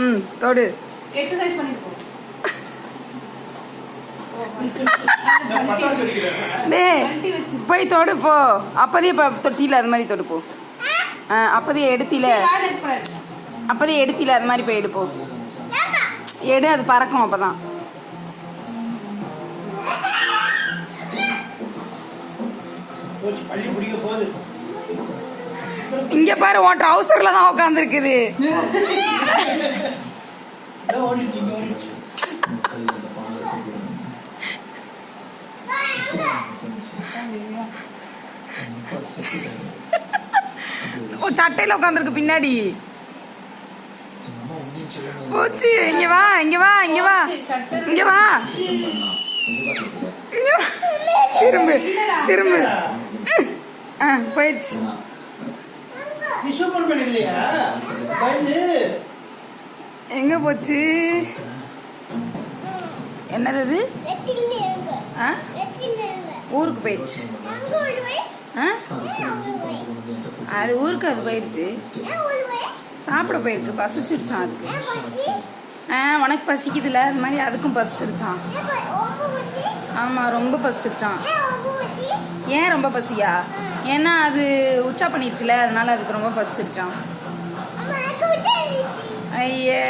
ம் தொடு. எக்ஸசைஸ் பண்ணிட்டு போ. போய் தொடு போ. அப்போதே இப்போ தொட்டியில் அது மாதிரி தொடு போ. அப்போதே எடுத்தில. அப்போதே எடுத்தில அது மாதிரி போய் எடுப்போ எடு அது பறக்கும் அப்பதான். பள்ளி பிடிக்க போகுது. இங்க பாரு உன் ட்ரௌசர்ல தான் உட்காந்துருக்குது இதோ சட்டையில உட்காந்துருக்கு பின்னாடி. பூச்சி இங்க வா இங்க வா இங்க வா. இங்க வா. இங்க வா. திரும்பு திரும்பு. ஆ போயிடுச்சு. நீ சூப்பர் பண்ணிருந்தியா பயந்து. எங்க போச்சு? என்னது அது? ஆ? ஊருக்கு போயிடுச்சு. ஆ? அது ஊருக்கு அது போயிடுச்சு. சாப்பிட போயிருக்கு. பசிச்சிருச்சான் அதுக்கு. ஆ உனக்கு பசிக்குதுல அது மாதிரி அதுக்கும் பசிச்சிருச்சான் ஆமா ரொம்ப பசிச்சிருச்சான் ஏன் ரொம்ப பசியா? ஏன்னா அது உச்சா பண்ணிடுச்சுல அதனால அதுக்கு ரொம்ப பசிச்சிருச்சான் ஐயே.